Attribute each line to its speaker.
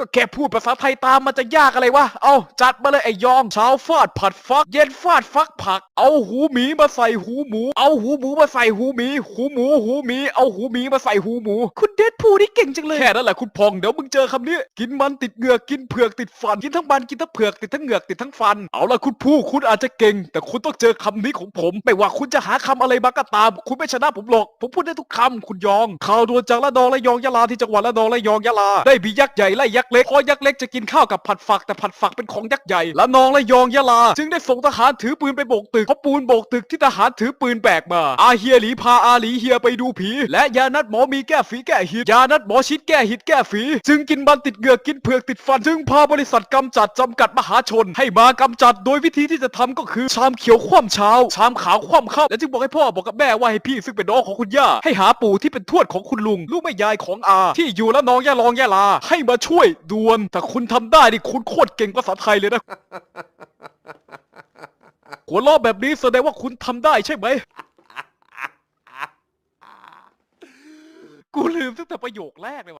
Speaker 1: ก็แค่พูดภาษาไทยตามมันจะยากอะไรวะ เอาจัดมาเลยไอ้ยองเช้าฟาดผัดฟัก เย็นฟาดฟักผัก เอาหูหมีมาใส่หูหมู เอาหูหมูมาใส่หูหมี หูหมู หูหมี เอาหูหมีมาใส่หูหมู คุณเดดพูนี่เก่งจังเลย แค่นั้นแหละคุณพอง เดี๋ยวมึงเจอคำนี้ กินมันติดเหงือก กินเผือกติดฟัน กินทั้งมัน กินทั้งเผือก ติดทั้งเหงือก ติดทั้งฟัน เอาละคุณผู้ คุณอาจจะเก่ง แต่คุณต้องเจอคำนี้ของผม ไม่ว่าคุณจะหาคำอะไรมาก็ตาม คุณไม่ชนะผมหรอก ผมพูดได้ทุกคำคุณยอง ข่าวด่วนจากละนองและยองยะลาที่จังหวัดละนองและยองยะลา ได้มียักษ์ใหญ่ไล่ยักษเล็กพอยักษ์เล็กจะกินข้าวกับผัดฝักแต่ผัดฝักเป็นของยักษ์ใหญ่และนองและยองยะลา จึงได้ส่งทหารถือปืนไปโบกตึกเพราะปูนโบกตึกที่ทหารถือปืนแบกมา อาเฮียหลีพาอาหลีเฮียไปดูผี และยานัดหมอมีแก้ฝีแก้หิดยานัดหมอชิดแก้หิดแก้ฝี จึงกินมันติดเหงือกกินเผือกติดฟัน จึงพาบริษัทกำจัดจำกัดมหาชน ให้มากำจัดโดยวิธีที่จะทำก็คือชามเขียวคว่ำเช้า ชามขาวคว่ำค่ำและจึงบอกให้พ่อบอกกับแม่ว่าให้พี่ซึ่งเป็นน้องของคุณย่าให้หาปู่ที่เป็นทวดของคุณลุงลูกแม่ยายของอา ที่อยู่และน้องย่าลองย่าลาให้มาช่วยด่วน ถ้าคุณทำได้ดิคุณโคตรเก่งภาษาไทยเลยนะ หัวล้อแบบนี้แสดงว่าคุณทำได้ใช่ไหม กูลืมตั้งแต่ประโยคแรกเลยว่ะ